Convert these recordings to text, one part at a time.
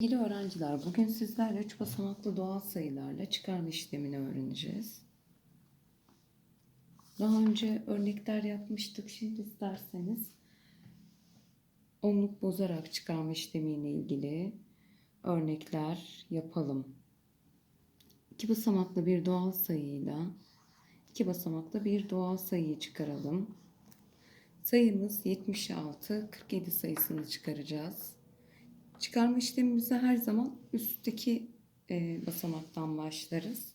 Sevgili öğrenciler, bugün sizlerle üç basamaklı doğal sayılarla çıkarma işlemini öğreneceğiz. Daha önce örnekler yapmıştık. Şimdi isterseniz onluk bozarak çıkarma işlemiyle ilgili örnekler yapalım. İki basamaklı bir doğal sayıyla iki basamaklı bir doğal sayıyı çıkaralım. Sayımız 76, 47 sayısını çıkaracağız. Çıkarma işlemimize her zaman üstteki e, basamaktan başlarız.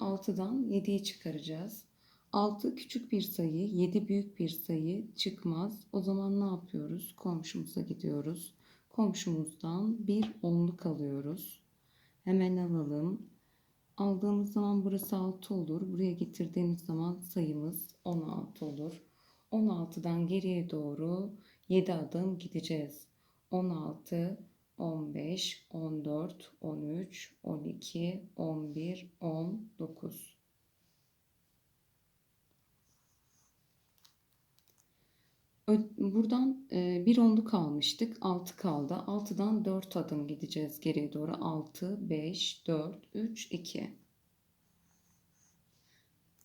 6'dan 7'yi çıkaracağız. 6 küçük bir sayı, 7 büyük bir sayı çıkmaz. O zaman ne yapıyoruz? Komşumuza gidiyoruz. Komşumuzdan bir onluk alıyoruz. Hemen alalım. Aldığımız zaman burası 6 olur. Buraya getirdiğimiz zaman sayımız 16 olur. 16'dan geriye doğru 7 adım gideceğiz. 16, 15, 14, 13, 12, 11, 19. Buradan bir onluk almıştık. 6 kaldı. 6'dan 4 adım gideceğiz geriye doğru. 6, 5, 4, 3, 2.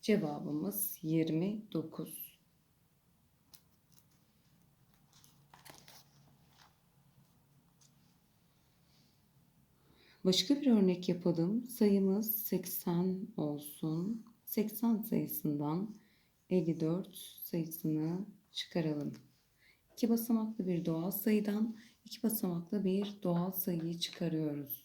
Cevabımız 29. Başka bir örnek yapalım. Sayımız 80 olsun. 80 sayısından 54 sayısını çıkaralım. İki basamaklı bir doğal sayıdan iki basamaklı bir doğal sayıyı çıkarıyoruz.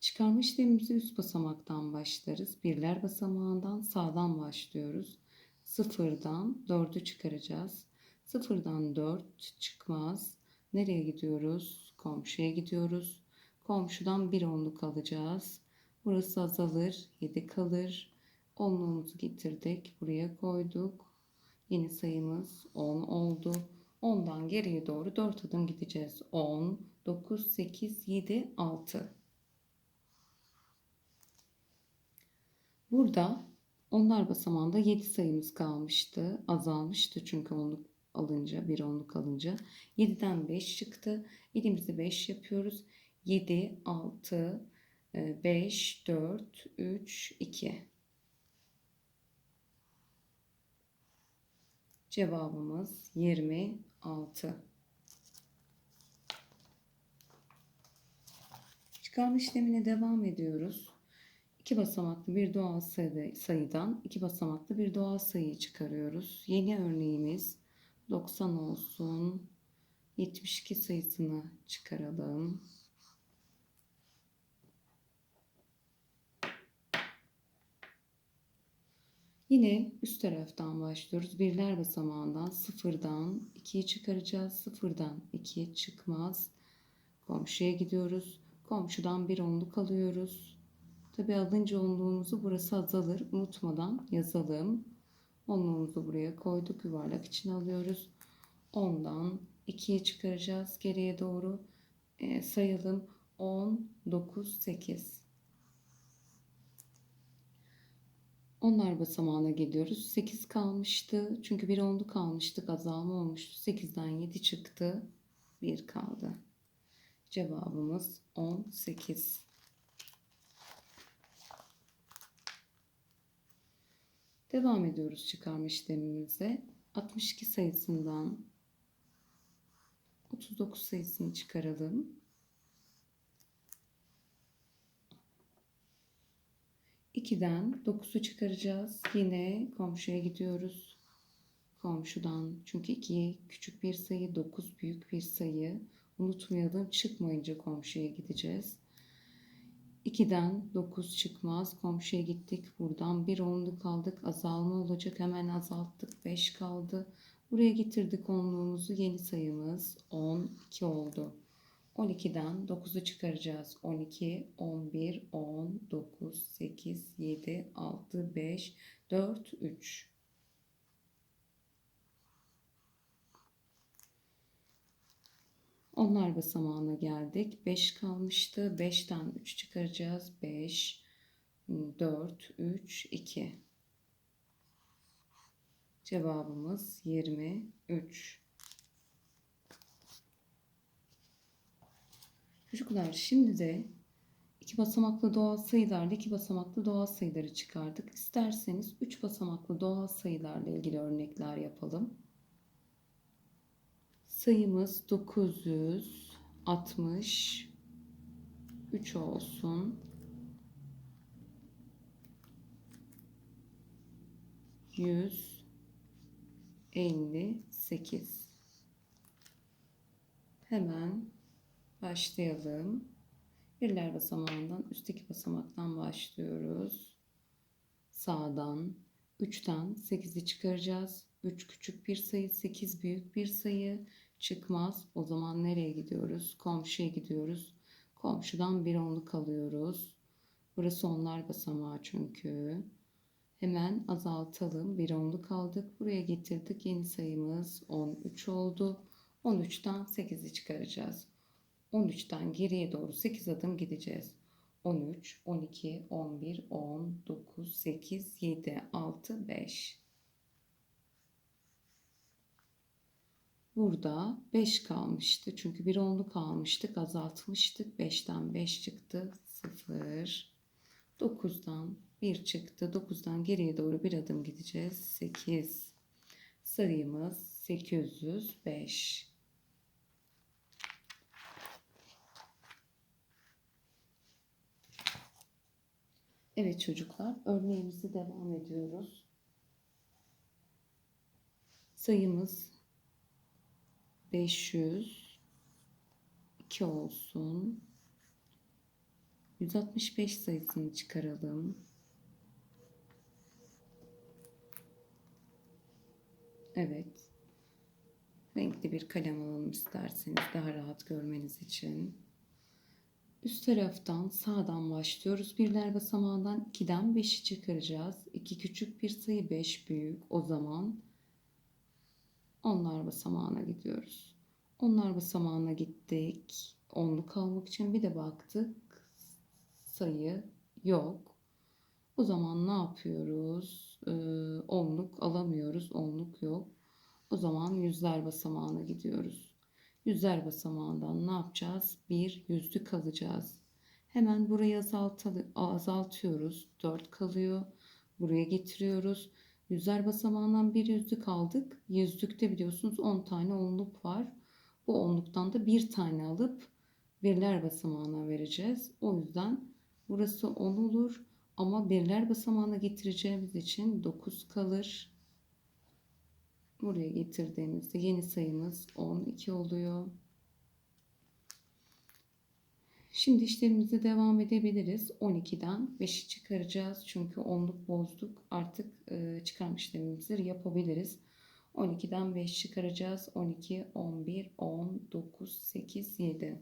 Çıkarma işlemimizi üst basamaktan başlarız. Birler basamağından sağdan başlıyoruz. Sıfırdan 4'ü çıkaracağız. Sıfırdan 4 çıkmaz. Nereye gidiyoruz? Komşuya gidiyoruz. Komşudan bir onluk alacağız. Burası azalır. 7 kalır. Onluğumuzu getirdik. Buraya koyduk. Yeni sayımız 10 oldu. 10'dan geriye doğru 4 adım gideceğiz. 10, 9, 8, 7, 6. Burada onlar basamağında 7 sayımız kalmıştı. Azalmıştı çünkü onluk alınca, bir onluk alınca. 7'den 5 çıktı. Elimizi 5 yapıyoruz. 7, 6, 5, 4, 3, 2. Cevabımız 26. Çıkarma işlemine devam ediyoruz. İki basamaklı bir doğal sayı, sayıdan iki basamaklı bir doğal sayıyı çıkarıyoruz. Yeni örneğimiz 90 olsun. 72 sayısını çıkaralım. Yine üst taraftan başlıyoruz. Birler basamağından sıfırdan 2'yi çıkaracağız. Sıfırdan 2 çıkmaz. Komşuya gidiyoruz. Komşudan bir onluk alıyoruz. Tabi alınca onluğumuzu burası azalır. Unutmadan yazalım. Onluğumuzu buraya koyduk. Yuvarlak içine alıyoruz. 10'dan 2'ye çıkaracağız. Geriye doğru e, sayalım. 10, 9, 8. Onlar basamağına geliyoruz. 8 kalmıştı. Çünkü bir onlu kalmıştık. Azalma olmuştu. 8'den 7 çıktı. 1 kaldı. Cevabımız 18. Devam ediyoruz çıkarma işlemimize. 62 sayısından 39 sayısını çıkaralım. 2'den 9'u çıkaracağız. Yine komşuya gidiyoruz. Komşudan çünkü 2 küçük bir sayı 9 büyük bir sayı. Unutmayalım çıkmayınca komşuya gideceğiz. 2'den 9 çıkmaz. Komşuya gittik. Buradan bir onluk aldık. Azalma olacak. Hemen azalttık. 5 kaldı. Buraya getirdik onluğumuzu. Yeni sayımız 12 oldu. 12'den 9'u çıkaracağız. 12, 11, 10, 9, 8, 7, 6, 5, 4, 3. Onlar basamağına geldik. 5 kalmıştı. 5'ten 3 çıkaracağız. 5, 4, 3, 2. Cevabımız 23. Çocuklar şimdi de iki basamaklı doğal sayılarla iki basamaklı doğal sayıları çıkardık. İsterseniz üç basamaklı doğal sayılarla ilgili örnekler yapalım. Sayımız 963 olsun. 158 Hemen başlayalım. Birler basamağından üstteki basamaktan başlıyoruz. Sağdan 3'ten 8'i çıkaracağız. 3 küçük bir sayı, 8 büyük bir sayı çıkmaz. O zaman nereye gidiyoruz? Komşuya gidiyoruz. Komşudan bir onluk alıyoruz. Burası onlar basamağı çünkü. Hemen azaltalım. Bir onluk aldık. Buraya getirdik. Yeni sayımız 13 oldu. 13'ten 8'i çıkaracağız. 13'ten geriye doğru 8 adım gideceğiz. 13, 12, 11, 10, 9, 8, 7, 6, 5. Burada 5 kalmıştı. Çünkü bir onluk almıştık. Azaltmıştık. 5'ten 5 çıktı. 0. 9'dan 1 çıktı. 9'dan geriye doğru bir adım gideceğiz. 8. Sayımız 805. Evet çocuklar, örneğimizi devam ediyoruz. Sayımız 500 2 olsun. 165 sayısını çıkaralım. Evet. Renkli bir kalem alalım isterseniz daha rahat görmeniz için. Üst taraftan sağdan başlıyoruz. Birler basamağından 2'den 5'i çıkaracağız. 2 küçük bir sayı 5 büyük. O zaman onlar basamağına gidiyoruz. Onlar basamağına gittik. Onluk almak için bir de baktık. Sayı yok. O zaman ne yapıyoruz? Ee, onluk alamıyoruz. Onluk yok. O zaman yüzler basamağına gidiyoruz. Yüzler basamağından ne yapacağız? Bir yüzlük alacağız. Hemen burayı azaltıyoruz. 4 kalıyor. Buraya getiriyoruz. Yüzler basamağından bir yüzlük aldık. Yüzlükte biliyorsunuz 10 tane onluk var. Bu onluktan da bir tane alıp birler basamağına vereceğiz. O yüzden burası 10 olur. Ama birler basamağına getireceğimiz için 9 kalır. Buraya getirdiğimizde yeni sayımız 12 oluyor. Şimdi işlemimize devam edebiliriz. 12'den 5'i çıkaracağız. Çünkü onluk bozduk. Artık e, çıkarma işlemimizi yapabiliriz. 12'den 5 çıkaracağız. 12, 11, 10, 9, 8, 7.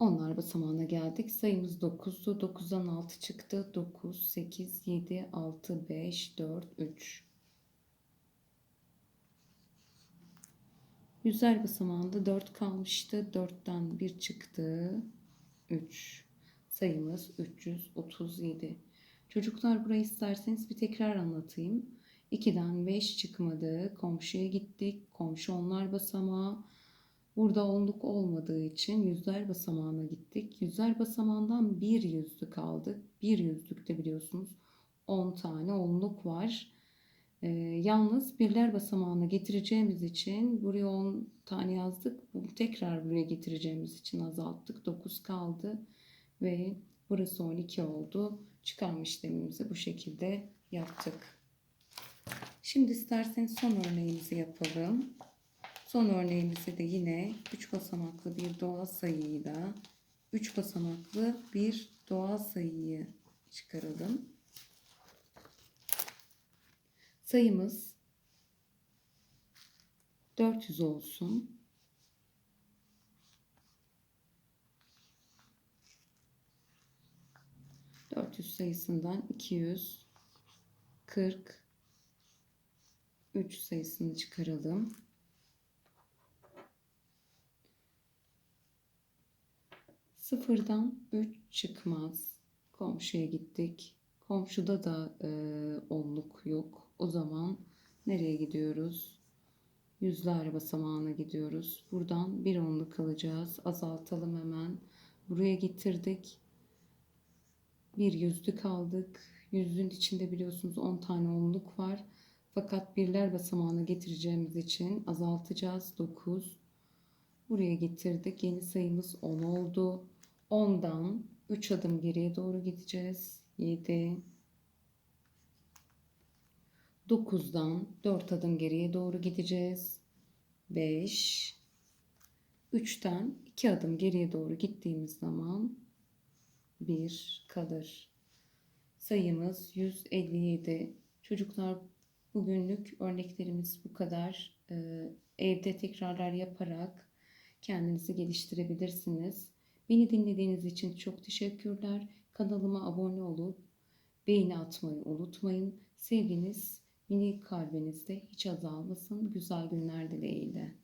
Onlar basamağına geldik. Sayımız 9'du. 9'dan 6 çıktı. 9, 8, 7, 6, 5, 4, 3. Yüzler basamağında 4 kalmıştı. 4'ten 1 çıktı. 3. Sayımız 337. Çocuklar burayı isterseniz bir tekrar anlatayım. 2'den 5 çıkmadı. Komşuya gittik. Komşu onlar basamağı. Burada onluk olmadığı için yüzler basamağına gittik. Yüzler basamağından bir yüzlük aldık. Bir yüzlükte biliyorsunuz 10 tane onluk var. Ee, yalnız birler basamağına getireceğimiz için buraya 10 tane yazdık. Tekrar buraya getireceğimiz için azalttık. 9 kaldı ve burası 12 oldu. Çıkarma işlemimizi bu şekilde yaptık. Şimdi isterseniz son örneğimizi yapalım. Son örneğimizde de yine 3 basamaklı bir doğal sayıyla 3 basamaklı bir doğal sayıyı çıkaralım. Sayımız 400 olsun. Dört yüz sayısından iki yüz kırk üç sayısını çıkaralım. Sıfırdan 3 çıkmaz. Komşuya gittik. Komşuda da e, onluk yok. O zaman nereye gidiyoruz? yüzler basamağına gidiyoruz. Buradan bir onluk alacağız. Azaltalım hemen. Buraya getirdik. Bir yüzlük aldık. Yüzlüğün içinde biliyorsunuz 10 tane onluk var. Fakat birler basamağına getireceğimiz için azaltacağız. 9. Buraya getirdik. Yeni sayımız 10 oldu. 10'dan 3 adım geriye doğru gideceğiz. 7. 9'dan 4 adım geriye doğru gideceğiz. 5. 3'ten 2 adım geriye doğru gittiğimiz zaman 1 kalır. Sayımız 157. Çocuklar bugünlük örneklerimiz bu kadar. Ee, evde tekrarlar yaparak kendinizi geliştirebilirsiniz. Beni dinlediğiniz için çok teşekkürler. Kanalıma abone olup beğeni atmayı unutmayın. Sevginiz minik kalbinizde hiç azalmasın. Güzel günler dileğiyle.